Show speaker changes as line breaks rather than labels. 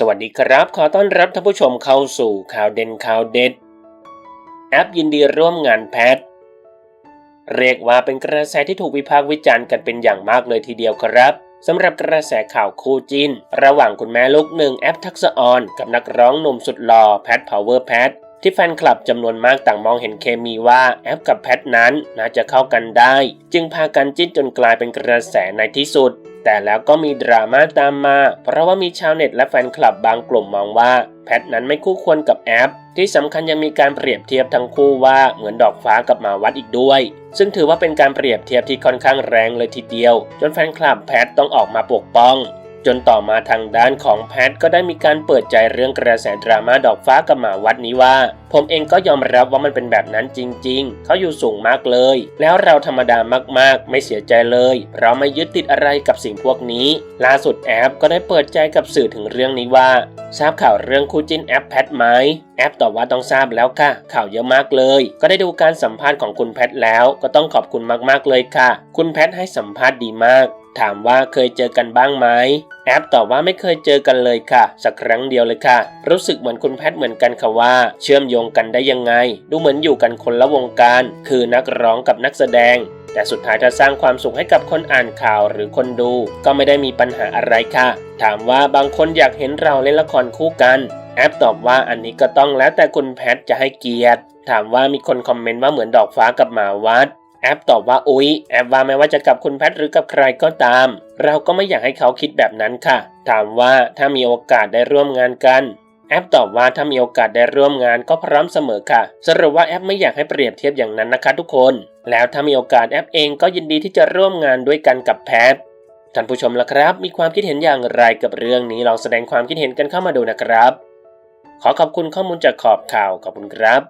สวัสดีครับ ขอต้อนรับท่านผู้ชมเข้าสู่ข่าวเด่นข่าวเด็ด แอปยินดีร่วมงานแพทเรียกว่าเป็นกระแสที่ถูกวิพากษ์วิจารณ์กันเป็นอย่างมากเลยทีเดียวครับสำหรับกระแสข่าวคู่จิน ระหว่างคุณแม่ลูกหนึ่งแอปทักษออนกับนักร้องหนุ่มสุดหล่อแพทพาวเวอร์แพทที่แฟนคลับจำนวนมากต่างมองเห็นเคมีว่าแอปกับแพทนั้นน่าจะเข้ากันได้ จึงพากันจิ้นจนกลายเป็นกระแสในที่สุด แต่แล้วก็มีดราม่าตามมา เพราะว่ามีชาวเน็ตและแฟนคลับบางกลุ่มมองว่า แพทนั้นไม่คู่ควรกับแอป ที่สำคัญยังมีการเปรียบเทียบทั้งคู่ว่าเหมือนดอกฟ้ากับหมาวัดอีกด้วย ซึ่งถือว่าเป็นการเปรียบเทียบที่ค่อนข้างแรงเลยทีเดียว จนแฟนคลับแพทต้องออกมาปกป้อง จนต่อมาทางด้านของแพทก็ได้มีการเปิดใจเรื่องกระแสดราม่าดอกฟ้ากับหมาวัดนี้ว่า ผมเองก็ยอมรับว่ามันเป็นแบบนั้นจริง ๆ เขาอยู่สูงมากเลย แล้วเราธรรมดามากๆ ไม่เสียใจเลยเราไม่ยึดติดอะไรกับสิ่งพวกนี้ ล่าสุดแอปก็ได้เปิดใจกับสื่อถึงเรื่องนี้ว่า ทราบข่าวเรื่องคู่จิ้นแอปแพทไหมแอปตอบว่าต้องทราบแล้วค่ะ ข่าวเยอะมากเลย ก็ได้ดูการสัมภาษณ์ของคุณแพทแล้ว ก็ต้องขอบคุณมากๆเลยค่ะ คุณแพทให้สัมภาษณ์ดีมาก ถามว่าเคยเจอกันบ้างไหมแอปตอบว่าไม่เคยเจอกันเลยค่ะ สักครั้งเดียวเลยค่ะ รู้สึกเหมือนคุณแพทเหมือนกันค่ะว่า เชื่อมโยงกันได้ยังไง ดูเหมือนอยู่กันคนละวงการ คือนักร้องกับนักแสดง แต่สุดท้ายถ้าสร้างความสุขให้กับคนอ่านข่าวหรือคนดู ก็ไม่ได้มีปัญหาอะไรค่ะ ถามว่าบางคนอยากเห็นเราเล่นละครคู่กันแอปตอบว่าอันนี้ก็ต้องแล้วแต่คุณแพทจะให้เกียรติ ถามว่ามีคนคอมเมนต์ว่าเหมือนดอกฟ้ากับหมาวัด แอปตอบว่าอุ๊ย แอปว่าไม่ว่าจะกับคุณแพทหรือกับใครก็ตาม เราก็ไม่อยากให้เขาคิดแบบนั้นค่ะ ถามว่าถ้ามีโอกาสได้ร่วมงานกัน แอปตอบว่าถ้ามีโอกาสได้ร่วมงานก็พร้อมเสมอค่ะ สรุปว่าแอปไม่อยากให้เปรียบเทียบอย่างนั้นนะคะทุกคน แล้วถ้ามีโอกาสแอปเองก็ยินดีที่จะร่วมงานด้วยกันกับแพทท่านผู้ชมล่ะครับ มีความคิดเห็นอย่างไรกับเรื่องนี้ลองแสดงความคิดเห็นกันเข้ามาดูนะครับ ขอขอบคุณข้อมูลจากขอบข่าวขอบคุณครับ